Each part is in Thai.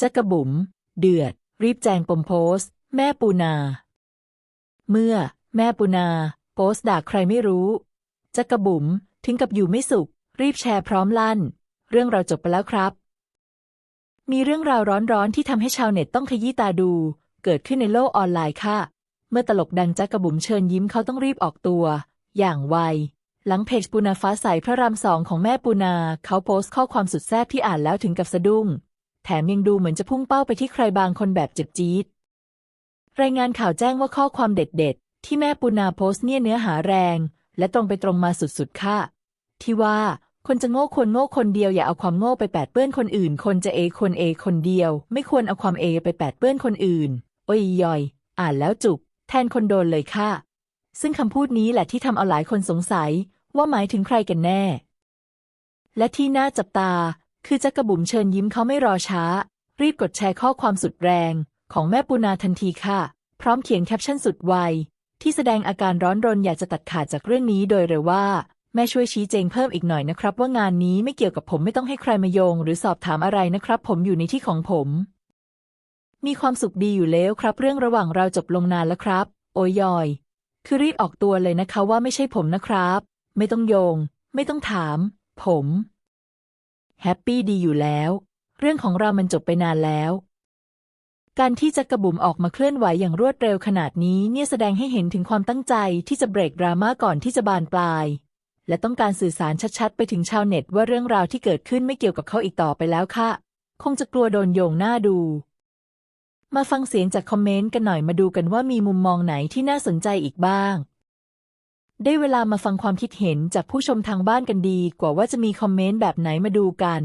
จักระบุ๋ม เดือด รีบแจงปมโพสต์แม่ปูนา เมื่อ แม่ปูนา โพสต์ด่าใครไม่รู้จักกระบุ๋มถึงกับอยู่ไม่สุข รีบแชร์พร้อมลั่น เรื่องเราจบไปแล้วครับ มีเรื่องราวร้อนๆที่ทำให้ชาวเน็ตต้องขยี้ตาดู เกิดขึ้นในโลกออนไลน์ค่ะ เมื่อตลกดังจักกระบุ๋มเชิญยิ้มเขาต้องรีบออกตัว อย่างไวหลังเพจปูนาฟ้าใสพระรามสองของแม่ปูนา เขาโพสต์ข้อความสุดแซ่บที่อ่านแล้วถึงกับสะดุ้ง แถมยังดูเหมือนจะพุ่งเป้าไปที่ใครบางคนแบบเจ็บจี๊ดรายงานข่าวแจ้งว่าข้อความเด็ดๆ ที่แม่ปูนาโพสต์เนี่ยเนื้อหาแรง และตรงไปตรงมาสุดๆค่ะ ที่ว่าคนจะโง่ควรโง่คนเดียวอย่าเอาความโง่ไปแปดเปื้อนคนอื่น คนจะเอคนเอคนเดียว ไม่ควรเอาความเอไปแปดเปื้อนคนอื่น โอ้ยยอย อ่านแล้วจุก แทนคนโดนเลยค่ะ ซึ่งคำพูดนี้แหละที่ทำเอาหลายคนสงสัย ว่าหมายถึงใครกันแน่ และที่น่าจับตา คือจักกระบุ๋มเชิญยิ้มเขาไม่รอช้า รีบกดแชร์ข้อความสุดแรงของแม่ปูนาทันทีค่ะ พร้อมเขียนแคปชั่นสุดไว ที่แสดงอาการร้อนรนอยากจะตัดขาดจากเรื่องนี้โดยเร็วว่า แม่ช่วยชี้แจงเพิ่มอีกหน่อยนะครับ ว่างานนี้ไม่เกี่ยวกับผมไม่ต้องให้ใครมาโยง หรือสอบถามอะไรนะครับ ผมอยู่ในที่ของผม มีความสุขดีอยู่แล้วครับ เรื่องระหว่างเราจบลงนานแล้วครับ โอยยอย คือรีบออกตัวเลยนะคะว่าไม่ใช่ผมนะครับ ไม่ต้องโยง ไม่ต้องถาม ผม แฮปปี้ดีอยู่แล้ว เรื่องของเรามันจบไปนานแล้ว การที่จักกระบุ๋มออกมาเคลื่อนไหวอย่างรวดเร็วขนาดนี้เนี่ยแสดงให้เห็นถึงความตั้งใจที่จะเบรกดราม่าก่อนที่จะบานปลาย และต้องการสื่อสารชัดๆ ไปถึงชาวเน็ตว่าเรื่องราวที่เกิดขึ้นไม่เกี่ยวกับเขาอีกต่อไปแล้วค่ะ คงจะกลัวโดนโยงหน้าดูมาฟังเสียงจากคอมเมนต์กันหน่อยมาดูกันว่ามีมุมมองไหนที่น่าสนใจอีกบ้าง ได้เวลามาฟังความคิดเห็นจากผู้ชมทางบ้านกันดีกว่าว่าจะมีคอมเมนต์แบบไหนมาดูกัน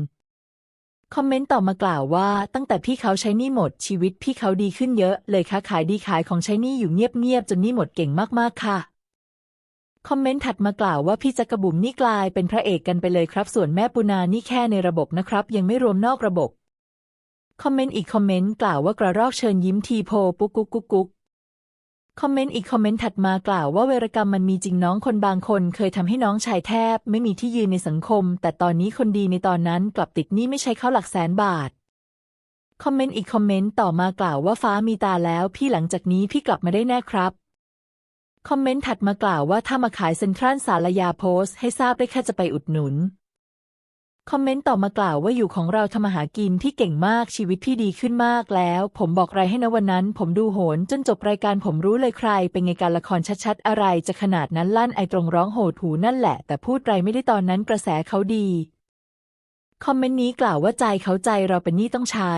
คอมเมนต์ต่อมากล่าวว่าตั้งแต่พี่เขาใช้นี้หมดชีวิตพี่เขาดีขึ้นเยอะ เลยค่ะขายดีขายของใช้นี้อยู่เงียบๆจนนี้หมดเก่งมากๆค่ะ คอมเมนต์ถัดมากล่าวว่าพี่จักรบุ๋มนี่กลายเป็นพระเอกกันไปเลยครับ ส่วนแม่ปูนานี่แค่ในระบบนะครับ ยังไม่รวมนอกระบบ คอมเมนต์อีกคอมเมนต์กล่าวว่ากระรอกเชิญยิ้มทีโพปุ๊กกุ๊กกุ๊กกุ๊ก คอมเมนต์อีกคอมเมนต์ถัดมากล่าวว่าเวรกรรมมันมีจริงน้องคนบางคนเคยทำให้น้องชายแทบ ไม่มีที่ยืนในสังคม แต่ตอนนี้คนดีในตอนนั้นกลับติดหนี้ไม่ใช่เขาหลักแสนบาทคอมเมนต์อีกคอมเมนต์ต่อมากล่าวว่าฟ้ามีตาแล้ว พี่หลังจากนี้พี่กลับมาได้แน่ครับคอมเมนต์ถัดมากล่าวว่าถ้ามาขายเซ็นทรัลสารยาโพสให้ทราบได้แค่จะไปอุดหนุน คอมเมนต์ต่อมากล่าวว่าอยู่ของเราทำมาหากินที่เก่งมากชีวิตพี่ดีขึ้นมากแล้ว ผมบอกไรให้นะวันนั้น ผมดูโหนจนจบรายการผมรู้เลยใคร เป็นไงการละครชัดๆ อะไรจะขนาดนั้นลั่นไอตรงร้องโหดหูนั่นแหละ แต่พูดไรไม่ได้ตอนนั้นกระแสเขาดี คอมเมนต์นี้กล่าวว่าใจเขาใจเราเป็นหนี้ต้องใช้